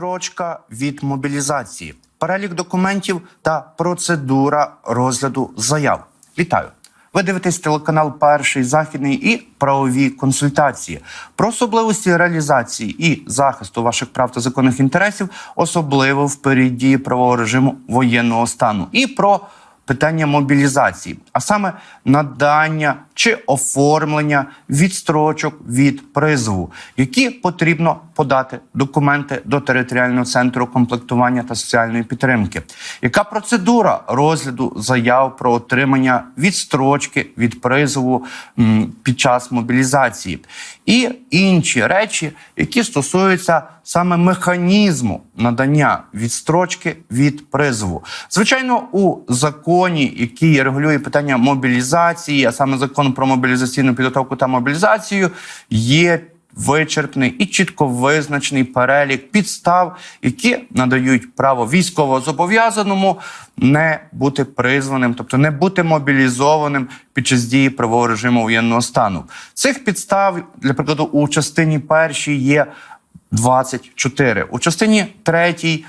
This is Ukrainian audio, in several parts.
відстрочка від мобілізації, перелік документів та процедура розгляду заяв. Вітаю! Ви дивитесь телеканал Перший західний і правові консультації про особливості реалізації і захисту ваших прав та законних інтересів, особливо в період дії правового режиму воєнного стану, і про питання мобілізації, а саме надання чи оформлення відстрочок від призову, які потрібно подати документи до територіального центру комплектування та соціальної підтримки. Яка процедура розгляду заяв про отримання відстрочки від призову під час мобілізації, і інші речі, які стосуються саме механізму надання відстрочки від призову. Звичайно, у законі, який регулює питання мобілізації, а саме закон про мобілізаційну підготовку та мобілізацію, є вичерпний і чітко визначений перелік підстав, які надають право військовозобов'язаному не бути призваним, тобто не бути мобілізованим під час дії правового режиму воєнного стану. Цих підстав, для прикладу, у частині першій є 24. У частині третій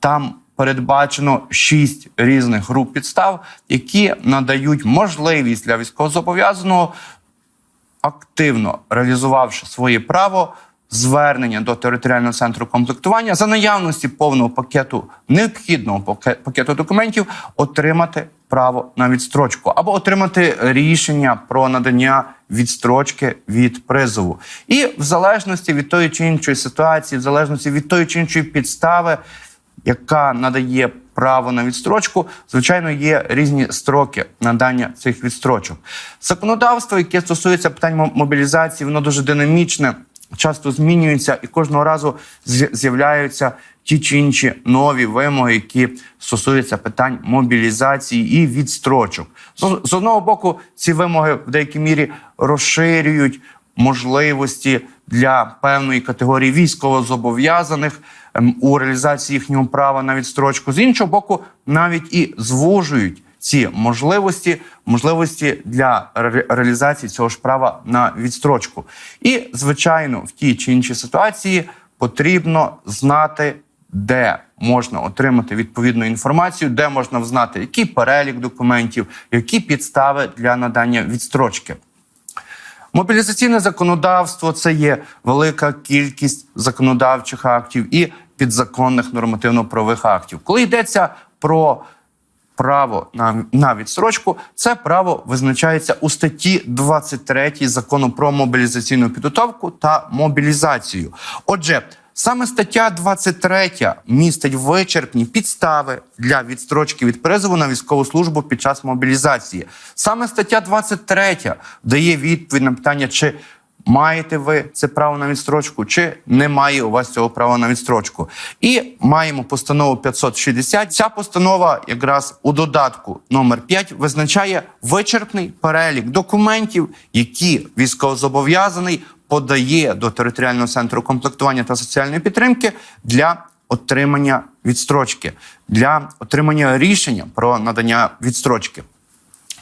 там передбачено шість різних груп підстав, які надають можливість для військовозобов'язаного активно реалізувавши своє право звернення до територіального центру комплектування за наявності повного пакету необхідного пакету документів, отримати право на відстрочку або отримати рішення про надання відстрочки від призову. І в залежності від тої чи іншої ситуації, в залежності від тої чи іншої підстави, яка надає право на відстрочку, звичайно, є різні строки надання цих відстрочок. Законодавство, яке стосується питань мобілізації, воно дуже динамічне, часто змінюється, і кожного разу з'являються ті чи інші нові вимоги, які стосуються питань мобілізації і відстрочок. З, з одного боку, ці вимоги в деякій мірі розширюють можливості для певної категорії військовозобов'язаних у реалізації їхнього права на відстрочку. З іншого боку, навіть і звужують ці можливості, можливості для ре- реалізації цього ж права на відстрочку. І, звичайно, в тій чи іншій ситуації потрібно знати, де можна отримати відповідну інформацію, де можна взнати, який перелік документів, які підстави для надання відстрочки. Мобілізаційне законодавство це є велика кількість законодавчих актів і підзаконних нормативно-правових актів. Коли йдеться про право на, на відстрочку, це право визначається у статті 23 закону про мобілізаційну підготовку та мобілізацію. Отже, саме стаття 23 містить вичерпні підстави для відстрочки від призову на військову службу під час мобілізації. Саме стаття 23 дає відповідь на питання, чи Маєте ви це право на відстрочку, чи немає у вас цього права на відстрочку? І маємо постанову 560. Ця постанова, якраз у додатку номер 5 визначає вичерпний перелік документів, які військовозобов'язаний подає до територіального центру комплектування та соціальної підтримки для отримання відстрочки, для отримання рішення про надання відстрочки.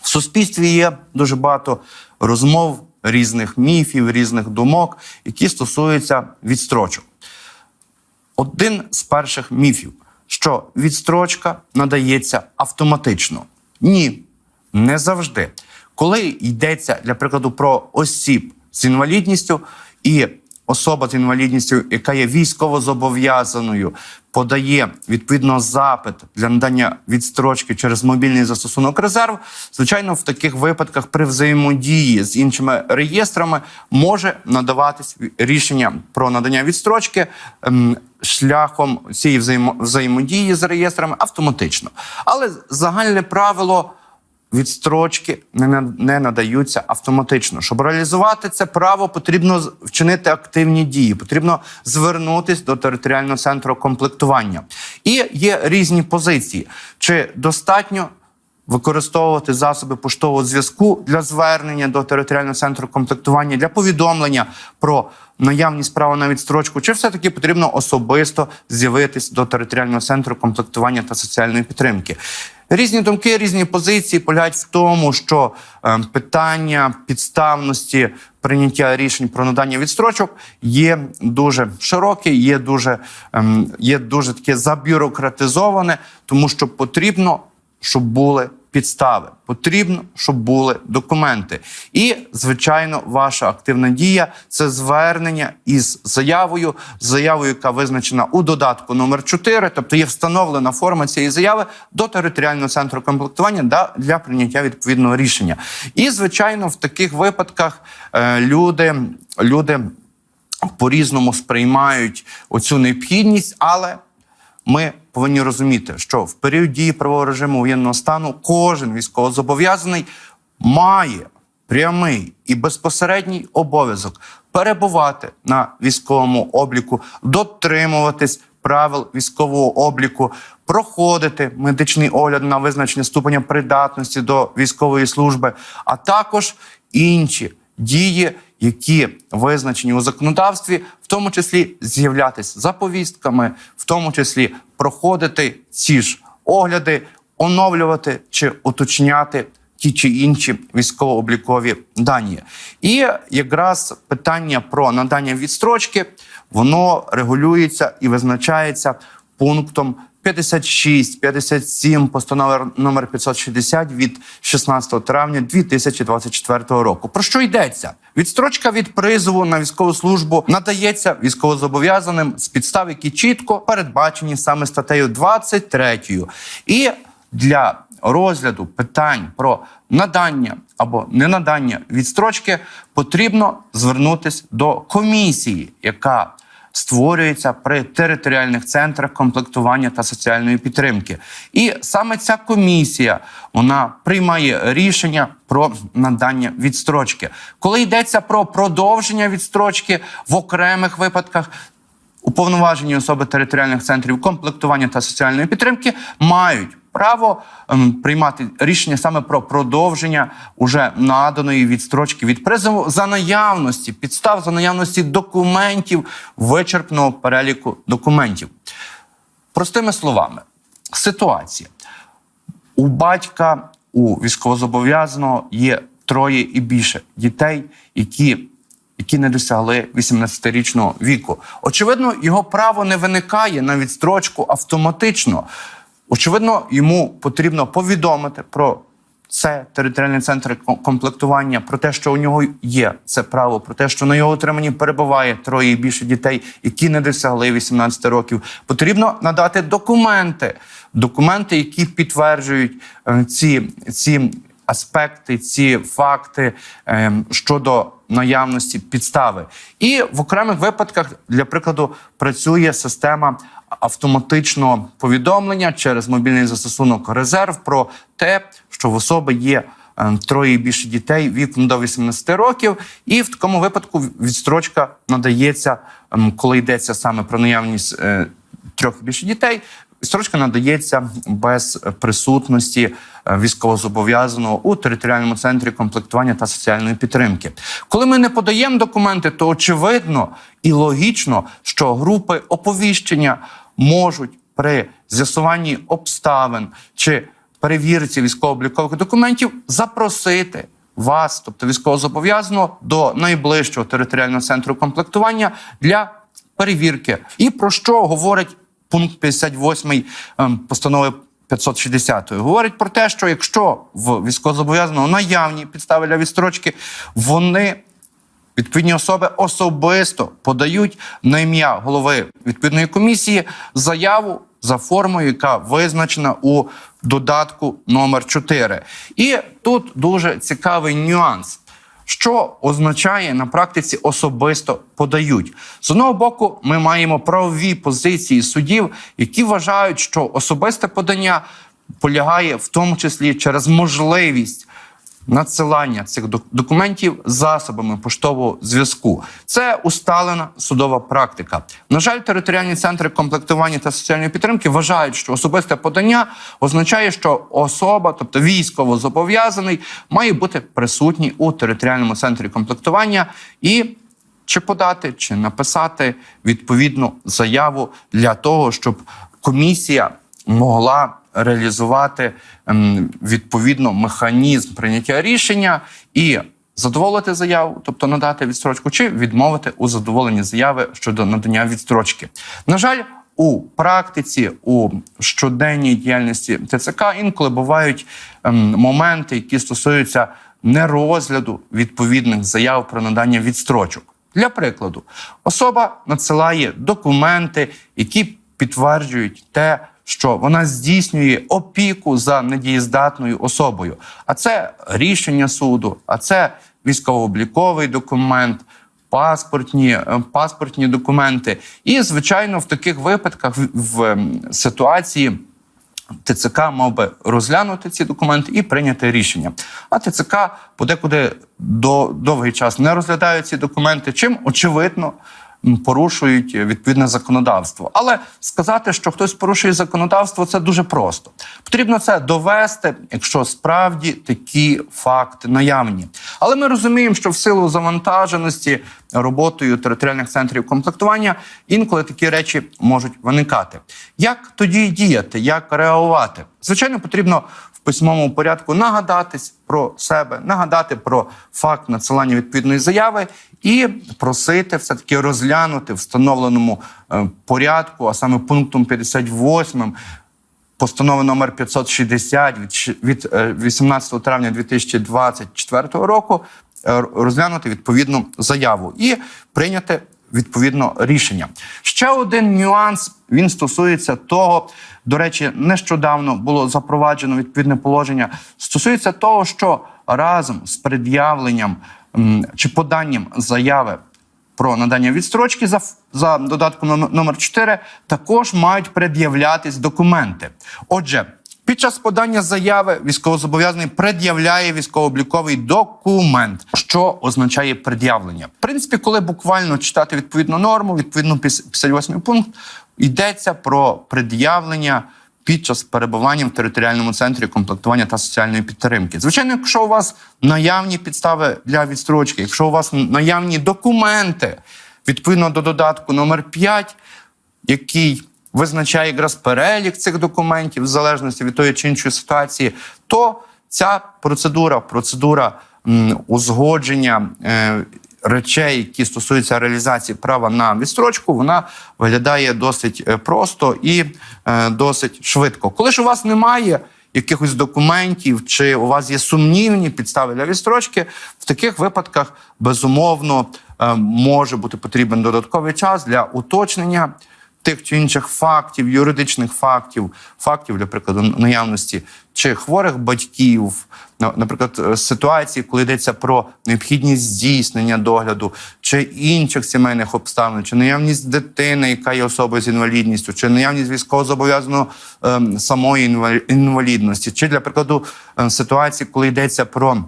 В суспільстві є дуже багато розмов, різних міфів, різних думок, які стосуються відстрочок. Один з перших міфів, що відстрочка надається автоматично. Ні, не завжди. Коли йдеться, для прикладу, про осіб з інвалідністю і особа з інвалідністю, яка є військовозобов'язаною, подає відповідно запит для надання відстрочки через мобільний застосунок резерв. Звичайно, в таких випадках при взаємодії з іншими реєстрами може надаватись рішення про надання відстрочки ем, шляхом цієї взаємо- взаємодії з реєстрами автоматично. Але загальне правило відстрочки не, надаються автоматично. Щоб реалізувати це право, потрібно вчинити активні дії, потрібно звернутися до територіального центру комплектування. І є різні позиції. Чи достатньо використовувати засоби поштового зв'язку для звернення до територіального центру комплектування для повідомлення про наявність права на відстрочку, чи все-таки потрібно особисто з'явитись до територіального центру комплектування та соціальної підтримки. Різні думки, різні позиції полягають в тому, що е, питання підставності прийняття рішень про надання відстрочок є дуже широке, є дуже, ем, є дуже таке забюрократизоване, тому що потрібно, щоб були підстави. Потрібно, щоб були документи. І, звичайно, ваша активна дія це звернення із заявою, заявою, яка визначена у додатку номер 4, тобто є встановлена форма цієї заяви до територіального центру комплектування для прийняття відповідного рішення. І, звичайно, в таких випадках е, люди, люди по-різному сприймають оцю необхідність, але ми повинні розуміти, що в період дії правового режиму воєнного стану кожен військовозобов'язаний має прямий і безпосередній обов'язок перебувати на військовому обліку, дотримуватись правил військового обліку, проходити медичний огляд на визначення ступеня придатності до військової служби, а також інші дії, які визначені у законодавстві, в тому числі з'являтися за повістками, в тому числі проходити ці ж огляди, оновлювати чи уточняти ті чи інші військово-облікові дані. І якраз питання про надання відстрочки воно регулюється і визначається пунктом 56, 57 постанови номер 560 від 16 травня 2024 року. Про що йдеться? Відстрочка від призову на військову службу надається військовозобов'язаним з підстав, які чітко передбачені саме статтею 23. І для розгляду питань про надання або ненадання відстрочки потрібно звернутися до комісії, яка створюється при територіальних центрах комплектування та соціальної підтримки. І саме ця комісія вона приймає рішення про надання відстрочки. Коли йдеться про продовження відстрочки в окремих випадках. Уповноважені особи територіальних центрів комплектування та соціальної підтримки мають право ем, приймати рішення саме про продовження уже наданої відстрочки від призову за наявності підстав, за наявності документів, вичерпного переліку документів. Простими словами, ситуація у батька, у військовозобов'язаного є троє і більше дітей, які, які не досягли 18-річного віку. Очевидно, його право не виникає на відстрочку автоматично. Очевидно, йому потрібно повідомити про це територіальний центр комплектування, про те, що у нього є це право, про те, що на його отриманні перебуває троє і більше дітей, які не досягли 18 років. Потрібно надати документи, документи, які підтверджують е, ці, ці аспекти, ці факти е, щодо наявності підстави. І в окремих випадках, для прикладу, працює система автоматичного повідомлення через мобільний застосунок резерв про те, що в особи є е, троє і більше дітей віком до 18 років, і в такому випадку відстрочка надається, ем, коли йдеться саме про наявність е, трьох і більше дітей. Відстрочка надається без присутності е, військовозобов'язаного у територіальному центрі комплектування та соціальної підтримки. Коли ми не подаємо документи, то очевидно і логічно, що групи оповіщення можуть при з'ясуванні обставин чи перевірці військово-облікових документів запросити вас, тобто військовозобов'язаного, до найближчого територіального центру комплектування для перевірки. І про що говорить пункт 58 ем, постанови 560 говорить про те, що якщо в військовозобов'язаного наявні підстави для відстрочки, вони відповідні особи особисто подають на ім'я голови відповідної комісії заяву за формою, яка визначена у додатку номер 4. І тут дуже цікавий нюанс. Що означає на практиці особисто подають? З одного боку, ми маємо правові позиції судів, які вважають, що особисте подання полягає в тому числі через можливість надсилання цих документів засобами поштового зв'язку. Це усталена судова практика. На жаль, територіальні центри комплектування та соціальної підтримки вважають, що особисте подання означає, що особа, тобто військово зобов'язаний, має бути присутній у територіальному центрі комплектування і чи подати, чи написати відповідну заяву для того, щоб комісія могла реалізувати ем, відповідно механізм прийняття рішення і задоволити заяву, тобто надати відстрочку, чи відмовити у задоволенні заяви щодо надання відстрочки. На жаль, у практиці, у щоденній діяльності ТЦК інколи бувають ем, моменти, які стосуються нерозгляду відповідних заяв про надання відстрочок. Для прикладу, особа надсилає документи, які підтверджують те, що вона здійснює опіку за недієздатною особою. А це рішення суду, а це військово-обліковий документ, паспортні, е, паспортні документи. І, звичайно, в таких випадках в, ситуації. ТЦК мав би розглянути ці документи і прийняти рішення. А ТЦК подекуди до довгий час не розглядає ці документи, чим очевидно порушують відповідне законодавство. Але сказати, що хтось порушує законодавство, це дуже просто. Потрібно це довести, якщо справді такі факти наявні. Але ми розуміємо, що в силу завантаженості роботою територіальних центрів комплектування інколи такі речі можуть виникати. Як тоді діяти, як реагувати? Звичайно, потрібно письмовому порядку нагадатись про себе, нагадати про факт надсилання відповідної заяви і просити все таки розглянути в встановленому е, порядку, а саме пунктом 58 Постанови номер 560 від, щ- від е, 18 травня 2024 року е, розглянути відповідну заяву і прийняти відповідно рішення. Ще один нюанс він стосується того, до речі, нещодавно було запроваджено відповідне положення. Стосується того, що разом з пред'явленням чи поданням заяви про надання відстрочки за, за додатком номер- номер 4 також мають пред'являтись документи. Отже, під час подання заяви військовозобов'язаний пред'являє військово-обліковий документ, що означає пред'явлення. В принципі, коли буквально читати відповідну норму, відповідно 58 пункт, йдеться про пред'явлення під час перебування в територіальному центрі комплектування та соціальної підтримки. Звичайно, якщо у вас наявні підстави для відстрочки, якщо у вас наявні документи відповідно до додатку номер 5, який визначає якраз перелік цих документів в залежності від тої чи іншої ситуації, то ця процедура, процедура узгодження е, речей, які стосуються реалізації права на відстрочку, вона виглядає досить е, просто і е, досить швидко. Коли ж у вас немає якихось документів, чи у вас є сумнівні підстави для відстрочки, в таких випадках безумовно може бути потрібен додатковий час для уточнення тих чи інших фактів, юридичних фактів, фактів, для прикладу, наявності чи хворих батьків, на- наприклад, е, ситуації, коли йдеться про необхідність здійснення догляду, чи інших сімейних обставин, чи наявність дитини, яка є особою з інвалідністю, чи наявність військовозобов'язаного ем, самої інвалі- інвалідності, чи для прикладу е, ситуації, коли йдеться про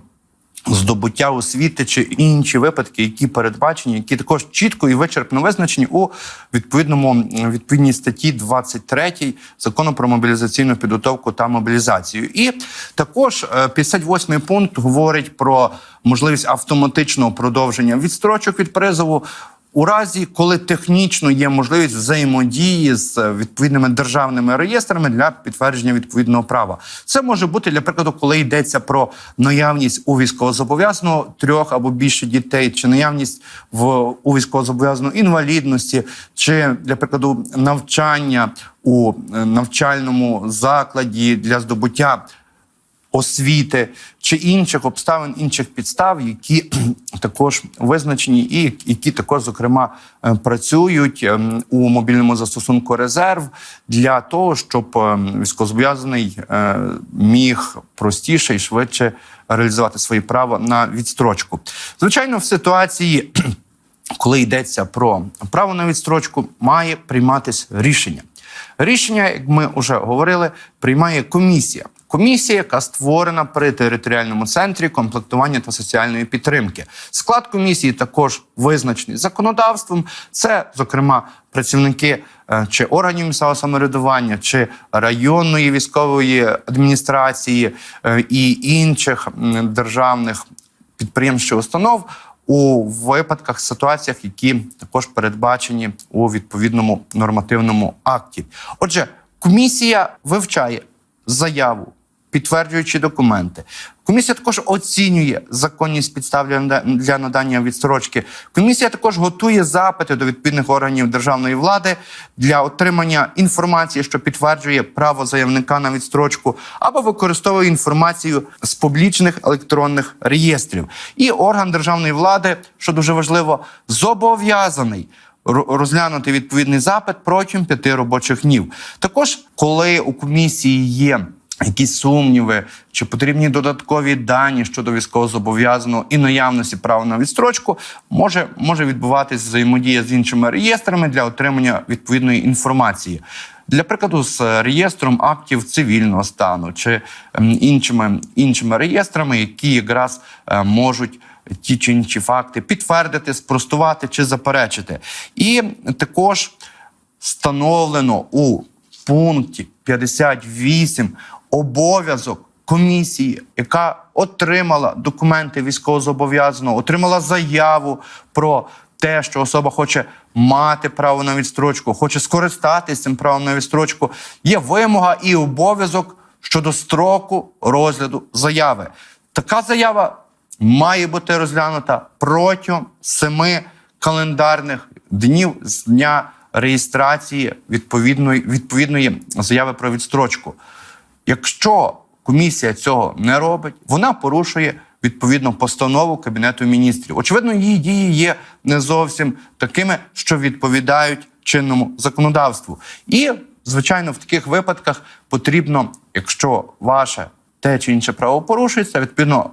здобуття освіти чи інші випадки, які передбачені, які також чітко і вичерпно визначені у відповідному відповідній статті 23 закону про мобілізаційну підготовку та мобілізацію. І також е, 58 пункт говорить про можливість автоматичного продовження відстрочок від призову. У разі, коли технічно є можливість взаємодії з е, відповідними державними реєстрами для підтвердження відповідного права, це може бути для прикладу, коли йдеться про наявність у військовозобов'язаного трьох або більше дітей, чи наявність в у військовозобов'язаного інвалідності, чи для прикладу навчання у е, навчальному закладі для здобуття освіти чи інших обставин, інших підстав, які також визначені, і які також, зокрема, е, працюють ем, у мобільному застосунку резерв для того, щоб ем, військовозобов'язаний е, міг простіше і швидше реалізувати свої права на відстрочку. Звичайно, в ситуації. коли йдеться про право на відстрочку, має прийматись рішення. Рішення, як ми вже говорили, приймає комісія. Комісія, яка створена при територіальному центрі комплектування та соціальної підтримки. Склад комісії також визначений законодавством. Це, зокрема, працівники е, чи органів місцевого самоврядування, чи районної військової адміністрації е, і інших державних підприємств чи установ у випадках, ситуаціях, які також передбачені у відповідному нормативному акті. Отже, комісія вивчає заяву підтверджуючі документи. Комісія також оцінює законність підстав для надання відстрочки. Комісія також готує запити до відповідних органів державної влади для отримання інформації, що підтверджує право заявника на відстрочку, або використовує інформацію з публічних електронних реєстрів. І орган державної влади, що дуже важливо, зобов'язаний розглянути відповідний запит протягом п'яти робочих днів. Також, коли у комісії є якісь сумніви, чи потрібні додаткові дані щодо військовозобов'язаного і наявності права на відстрочку, може, може відбуватись взаємодія з іншими реєстрами для отримання відповідної інформації. Для прикладу, з реєстром актів цивільного стану чи ем, іншими, іншими реєстрами, які якраз е, можуть ті чи інші факти підтвердити, спростувати чи заперечити. І також встановлено у пункті 58 обов'язок комісії, яка отримала документи військовозобов'язаного, отримала заяву про те, що особа хоче мати право на відстрочку, хоче скористатися цим правом на відстрочку. Є вимога і обов'язок щодо строку розгляду заяви. Така заява має бути розглянута протягом семи календарних днів з дня реєстрації відповідної, відповідної заяви про відстрочку. Якщо комісія цього не робить, вона порушує відповідно постанову Кабінету міністрів. Очевидно, її дії є не зовсім такими, що відповідають чинному законодавству. І, звичайно, в таких випадках потрібно, якщо ваше те чи інше право порушується, відповідно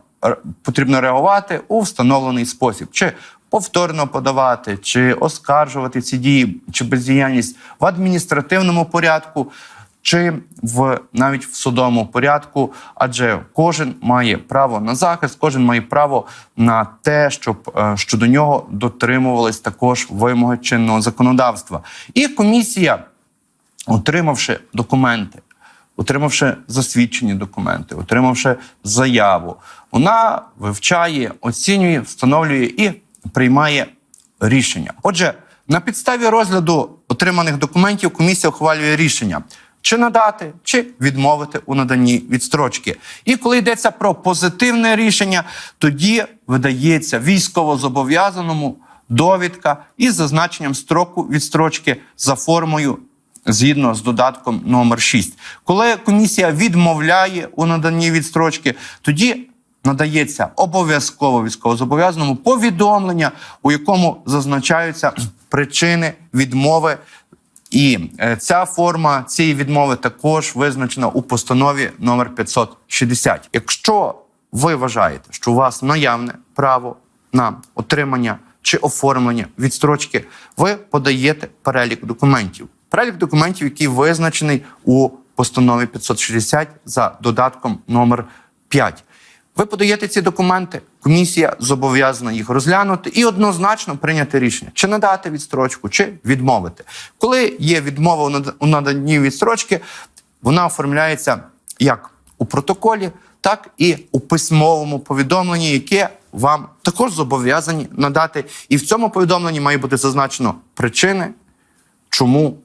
потрібно реагувати у встановлений спосіб. Чи повторно подавати, чи оскаржувати ці дії чи бездіяльність в адміністративному порядку, чи в навіть в судовому порядку, адже кожен має право на захист, кожен має право на те, щоб е, щодо нього дотримувались також вимоги чинного законодавства. І комісія, отримавши документи, отримавши засвідчені документи, отримавши заяву, вона вивчає, оцінює, встановлює і приймає рішення. Отже, на підставі розгляду отриманих документів комісія ухвалює рішення. Чи надати, чи відмовити у наданні відстрочки. І коли йдеться про позитивне рішення, тоді видається військовозобов'язаному довідка із зазначенням строку відстрочки за формою згідно з додатком номер 6. Коли комісія відмовляє у наданні відстрочки, тоді надається обов'язково військовозобов'язаному повідомлення, у якому зазначаються причини відмови. І е, ця форма цієї відмови також визначена у постанові номер 560. Якщо ви вважаєте, що у вас наявне право на отримання чи оформлення відстрочки, ви подаєте перелік документів. Перелік документів, який визначений у постанові 560 за додатком номер 5. Ви подаєте ці документи, комісія зобов'язана їх розглянути і однозначно прийняти рішення, чи надати відстрочку, чи відмовити. Коли є відмова у над- наданні відстрочки, вона оформляється як у протоколі, так і у письмовому повідомленні, яке вам також зобов'язані надати. І в цьому повідомленні має бути зазначено причини, чому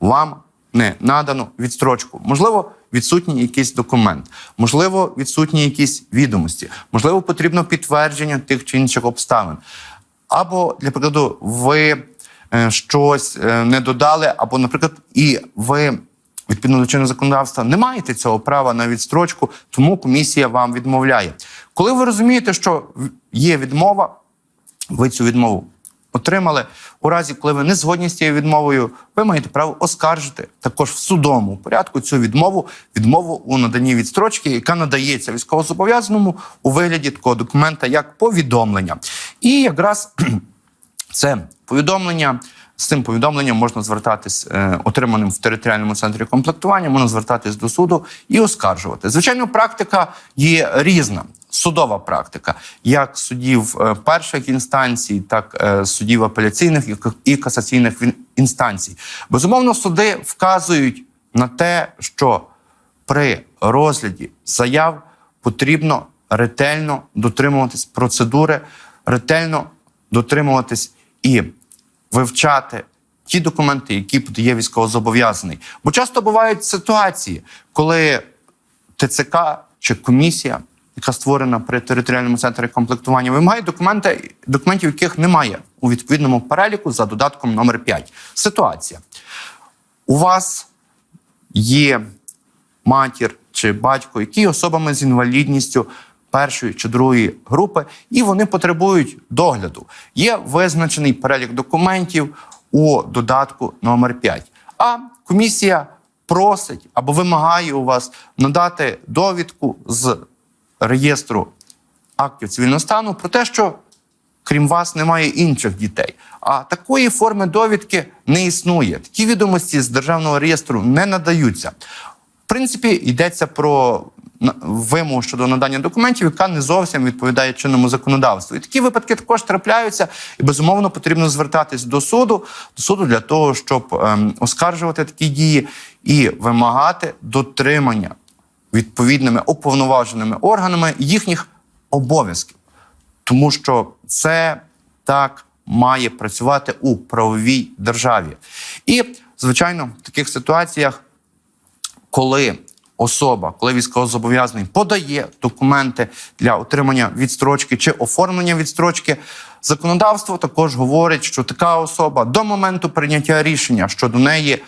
вам не надано відстрочку. Можливо, відсутній якийсь документ, можливо, відсутні якісь відомості, можливо, потрібно підтвердження тих чи інших обставин. Або, для прикладу, ви е, щось е, не додали, або, наприклад, і ви. Відповідно до чинного законодавства не маєте цього права на відстрочку, тому комісія вам відмовляє. Коли ви розумієте, що є відмова, ви цю відмову отримали. У разі, коли ви не згодні з цією відмовою, ви маєте право оскаржити також в судовому порядку цю відмову, відмову у наданні відстрочки, яка надається військовозобов'язаному у вигляді такого документа, як повідомлення. І якраз це повідомлення. З цим повідомленням можна звертатись е, отриманим в територіальному центрі комплектування, можна звертатись до суду і оскаржувати. Звичайно, практика є різна. Судова практика, як судів е, перших інстанцій, так е, судів апеляційних і касаційних інстанцій. Безумовно, суди вказують на те, що при розгляді заяв потрібно ретельно дотримуватись процедури, ретельно дотримуватись і вивчати ті документи, які подає військовозобов'язаний. Бо часто бувають ситуації, коли ТЦК чи комісія, яка створена при територіальному центрі комплектування, вимагає документи, документів, яких немає у відповідному переліку за додатком номер 5. Ситуація. У вас є матір чи батько, які особами з інвалідністю першої чи другої групи, і вони потребують догляду. Є визначений перелік документів у додатку номер 5. А комісія просить або вимагає у вас надати довідку з реєстру актів цивільного стану про те, що крім вас немає інших дітей. А такої форми довідки не існує. Такі відомості з державного реєстру не надаються. В принципі, йдеться про вимогу щодо надання документів, яка не зовсім відповідає чинному законодавству. І такі випадки також трапляються, і безумовно потрібно звертатись до суду, до суду для того, щоб ем, оскаржувати такі дії і вимагати дотримання відповідними уповноваженими органами їхніх обов'язків тому що це так має працювати у правовій державі. І, звичайно, в таких ситуаціях, коли особа, коли військовозобов'язаний подає документи для отримання відстрочки чи оформлення відстрочки, законодавство також говорить, що така особа до моменту прийняття рішення щодо неї.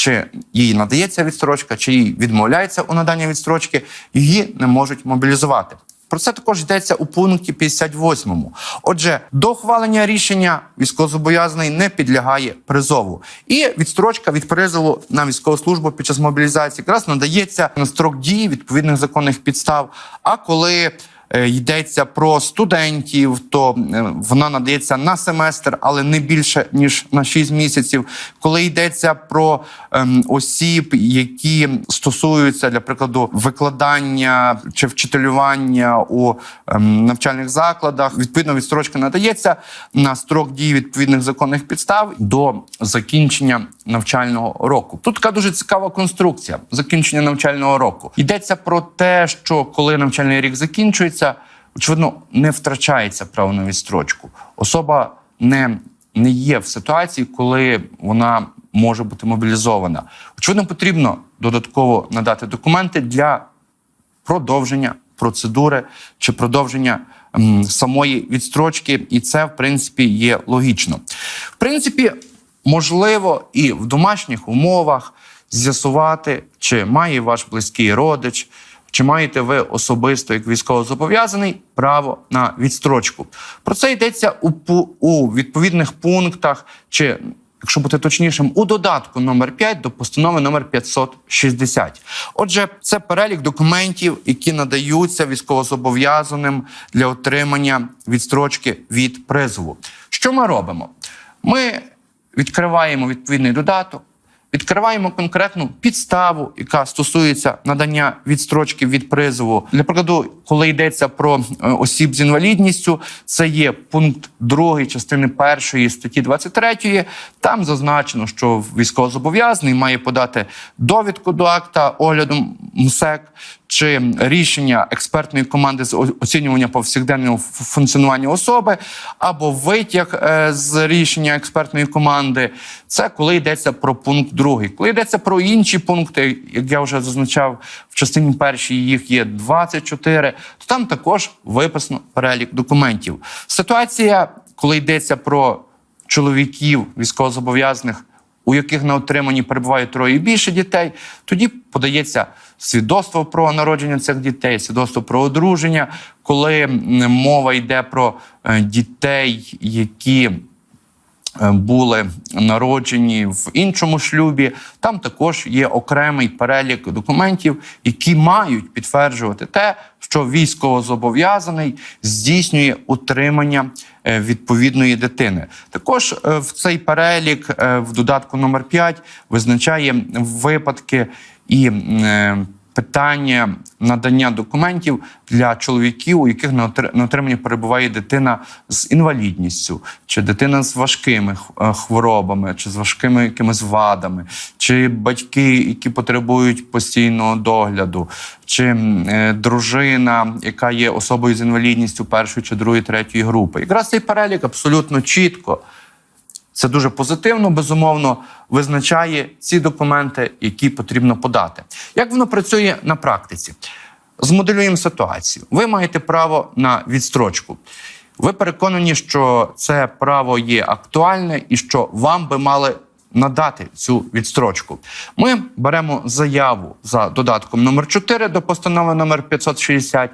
Чи їй надається відстрочка, чи їй відмовляється у наданні відстрочки, її не можуть мобілізувати. Про це також йдеться у пункті 58. Отже, до ухвалення рішення військовозобов'язаний не підлягає призову. І відстрочка від призову на військову службу під час мобілізації якраз надається на строк дії відповідних законних підстав. А коли йдеться про студентів, то е, вона надається на семестр, але не більше ніж на 6 місяців. Коли йдеться про ем, осіб, які стосуються для прикладу викладання чи вчителювання у ем, навчальних закладах, відповідно відстрочка надається на строк дії відповідних законних підстав до закінчення навчального року. Тут така дуже цікава конструкція закінчення навчального року. Йдеться про те, що коли навчальний рік закінчується, очевидно, не втрачається право на відстрочку. Особа не, не є в ситуації, коли вона може бути мобілізована. Очевидно, потрібно додатково надати документи для продовження процедури чи продовження м, самої відстрочки, і це в принципі є логічно. В принципі, можливо і в домашніх умовах з'ясувати, чи має ваш близький родич. Чи маєте ви особисто, як військовозобов'язаний, право на відстрочку? Про це йдеться у, у відповідних пунктах, чи, якщо бути точнішим, у додатку номер 5 до постанови номер 560. Отже, це перелік документів, які надаються військовозобов'язаним для отримання відстрочки від призову. Що ми робимо? Ми відкриваємо відповідний додаток. Відкриваємо конкретну підставу, яка стосується надання відстрочки від призову. Для прикладу, коли йдеться про е, осіб з інвалідністю, це є пункт 2 частини 1 статті 23. Там зазначено, що військовозобов'язаний має подати довідку до акта огляду МСЕК чи рішення експертної команди з оцінювання повсякденного функціонування особи, або витяг е, з рішення експертної команди. Це коли йдеться про пункт другий. Коли йдеться про інші пункти, як я вже зазначав, в частині першій їх є 24, то там також виписано перелік документів. Ситуація, коли йдеться про чоловіків військовозобов'язаних, у яких на отриманні перебуває троє і більше дітей, тоді подається свідоцтво про народження цих дітей, свідоцтво про одруження, коли мова йде про е, дітей, які е, були народжені в іншому шлюбі. Там також є окремий перелік документів, які мають підтверджувати те, що військовозобов'язаний здійснює утримання е, відповідної дитини. Також е, в цей перелік е, в додатку номер 5 визначає випадки і питання надання документів для чоловіків, у яких на отри- отриманні перебуває дитина з інвалідністю, чи дитина з важкими е, хворобами, чи з важкими якимись вадами, чи батьки, які потребують постійного догляду, чи е, дружина, яка є особою з інвалідністю першої чи другої, третьої групи. Якраз цей перелік абсолютно чітко. Це дуже позитивно, безумовно, визначає ці документи, які потрібно подати. Як воно працює на практиці? Змоделюємо ситуацію. Ви маєте право на відстрочку. Ви переконані, що це право є актуальне і що вам би мали надати цю відстрочку. Ми беремо заяву за додатком номер 4 до постанови номер 560,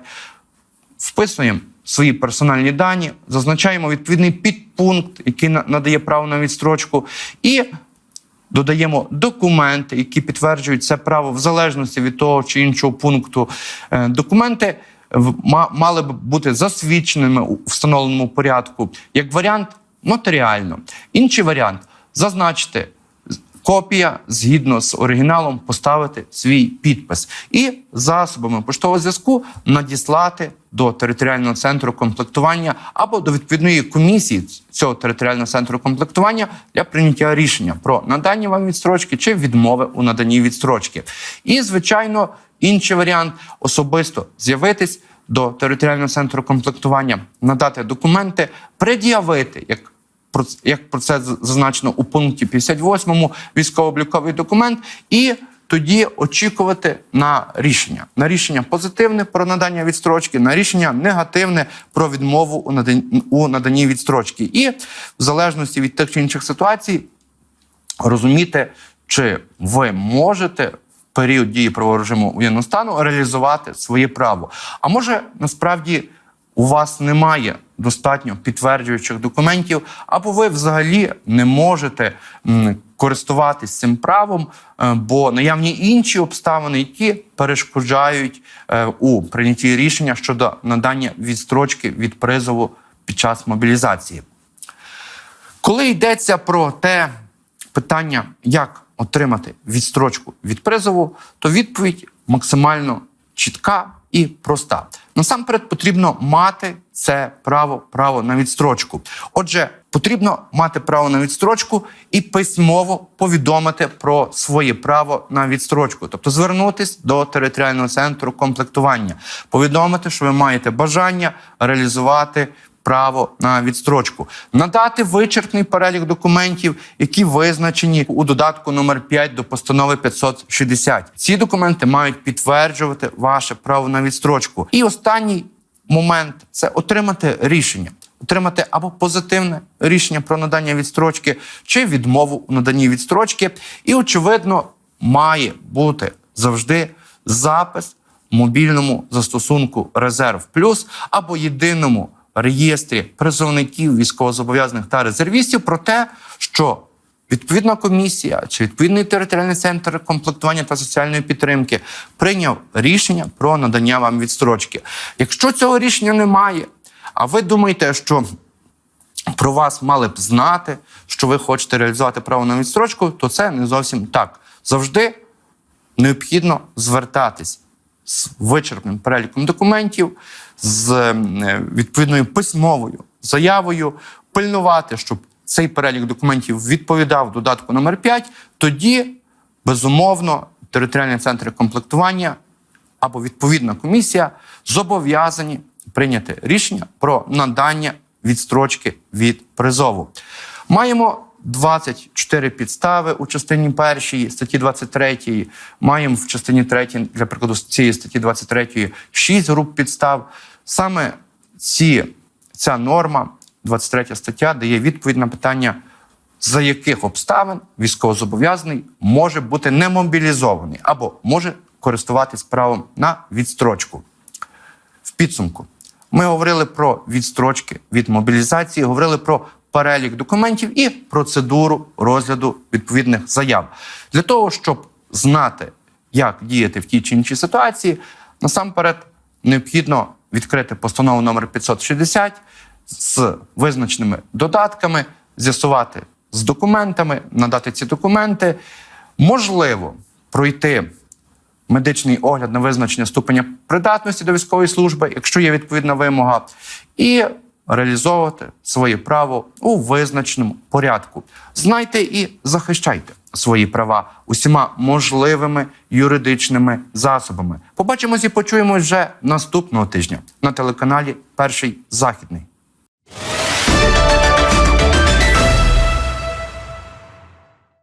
вписуємо свої персональні дані, зазначаємо відповідний підпункт, який надає право на відстрочку, і додаємо документи, які підтверджують це право в залежності від того чи іншого пункту. Е, Документи мали б бути засвідченими у встановленому порядку. Як варіант, нотаріально. Інший варіант зазначити копія згідно з оригіналом поставити свій підпис і засобами поштового зв'язку надіслати до територіального центру комплектування або до відповідної комісії цього територіального центру комплектування для прийняття рішення про надання вам відстрочки чи відмови у наданні відстрочки. І, звичайно, інший варіант особисто з'явитись до територіального центру комплектування, надати документи, пред'явити як як про це зазначено у пункті 58 військово-обліковий документ, і тоді очікувати на рішення. На рішення позитивне про надання відстрочки, на рішення негативне про відмову у наданні, у наданні відстрочки. І в залежності від тих чи інших ситуацій розуміти, чи ви можете в період дії правового режиму воєнного стану реалізувати своє право. А може насправді у вас немає достатньо підтверджуючих документів, або ви взагалі не можете користуватись цим правом, е, бо наявні інші обставини, які перешкоджають е, у прийнятті рішення щодо надання відстрочки від призову під час мобілізації. Коли йдеться про те питання, як отримати відстрочку від призову, то відповідь максимально чітка і проста. Насамперед потрібно мати це право, право на відстрочку. Отже, потрібно мати право на відстрочку і письмово повідомити про своє право на відстрочку, тобто звернутись до територіального центру комплектування, повідомити, що ви маєте бажання реалізувати право на відстрочку, надати вичерпний перелік документів, які визначені у додатку номер 5 до постанови 560. Ці документи мають підтверджувати ваше право на відстрочку. І останній момент це отримати рішення. Отримати або позитивне рішення про надання відстрочки, чи відмову у наданні відстрочки. І, очевидно, має бути завжди запис в мобільному застосунку Резерв Плюс або єдиному реєстрі призовників військовозобов'язаних та резервістів про те, що відповідна комісія чи відповідний територіальний центр комплектування та соціальної підтримки прийняв рішення про надання вам відстрочки. Якщо цього рішення немає, а ви думаєте, що про вас мали б знати, що ви хочете реалізувати право на відстрочку, то це не зовсім так. Завжди необхідно звертатись з вичерпним переліком документів, з е, відповідною письмовою заявою, пильнувати, щоб цей перелік документів відповідав додатку номер 5, тоді, безумовно, територіальні центри комплектування або відповідна комісія зобов'язані прийняти рішення про надання відстрочки від призову. Маємо 24 підстави у частині першій статті 23, маємо в частині 3, для прикладу, цієї статті 23 6 груп підстав. Саме ці, ця норма, 23 стаття, дає відповідь на питання, за яких обставин військовозобов'язаний може бути немобілізований або може користуватись правом на відстрочку. В підсумку ми говорили про відстрочки від мобілізації, говорили про перелік документів і процедуру розгляду відповідних заяв. Для того, щоб знати, як діяти в тій чи іншій ситуації, насамперед необхідно відкрити постанову номер 560 з визначеними додатками, з'ясувати з документами, надати ці документи. Можливо, пройти медичний огляд на визначення ступеня придатності до військової служби, якщо є відповідна вимога, і реалізовувати своє право у визначеному порядку. Знайте і захищайте свої права усіма можливими юридичними засобами. Побачимось і почуємось вже наступного тижня на телеканалі Перший Західний.